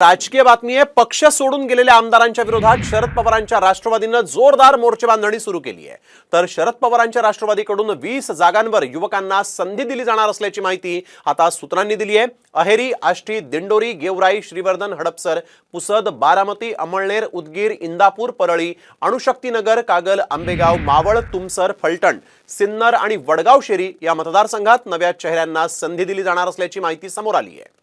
राजकीय बातमी आहे पक्ष सोडून गेलेल्या आमदारांच्या विरोधात शरद पवारांच्या राष्ट्रवादीनं जोरदार मोर्चेबांधणी सुरू केली आहे. तर शरद पवारांच्या राष्ट्रवादीकडून वीस जागांवर युवकांना संधी दिली जाणार असल्याची माहिती आता सूत्रांनी दिली आहे. अहेरी आष्टी दिंडोरी गेवराई श्रीवर्धन हडपसर पुसद बारामती अमळनेर उदगीर इंदापूर परळी अणुशक्तीनगर कागल आंबेगाव मावळ तुमसर फलटण सिन्नर आणि वडगाव शेरी या मतदारसंघात नव्या चेहऱ्यांना संधी दिली जाणार असल्याची माहिती समोर आली आहे.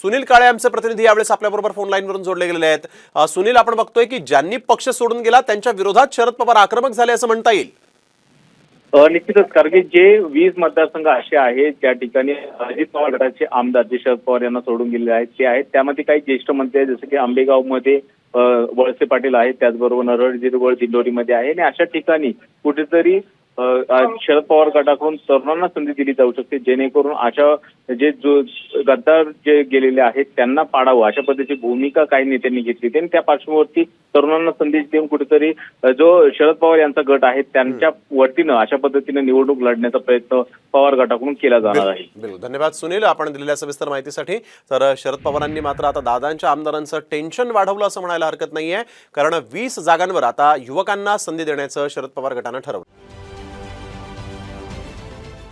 सुनील काळे आमचे प्रतिनिधी यावेळेस आपल्याबरोबर फोन लाईनवरून जोडले गेलेले आहेत. सुनील आपण बघतोय की ज्यांनी पक्ष सोडून गेला त्यांच्या विरोधात शरद पवार आक्रमक झाले असं म्हणता येईल. निश्चितच कारण की जे वीस मतदारसंघ असे आहेत ज्या ठिकाणी अजित पवार गटाचे आमदार जे शरद पवार यांना सोडून गेलेले आहेत ते आहेत. त्यामध्ये काही ज्येष्ठ मंत्री आहेत जसं की आंबेगावमध्ये वळसे पाटील आहेत त्याचबरोबर नरहर जिरवळ दिंडोरीमध्ये आहे. आणि अशा ठिकाणी कुठेतरी शरद पवार गटाकडून तरुणांना संधी दिली जाऊ शकते जेणेकरून अशा जे जो गद्दार जे गेलेले आहेत त्यांना पाडावं अशा पद्धतीची भूमिका काही नेत्यांनी घेतली आणि त्या पार्श्वभूमीवरती तरुणांना संदेश देऊन कुठेतरी जो शरद पवार यांचा गट आहे त्यांच्या वतीनं अशा पद्धतीनं निवडणूक लढण्याचा प्रयत्न पवार गटाकडून केला जाणार आहे. बिलकुल. धन्यवाद सुनील. आपण दिलेल्या सविस्तर माहितीसाठी. तर शरद पवारांनी मात्र आता दादांच्या आमदारांचं टेन्शन वाढवलं असं म्हणायला हरकत नाहीये. कारण वीस जागांवर आता युवकांना संधी देण्याचं शरद पवार गटानं ठरवलं.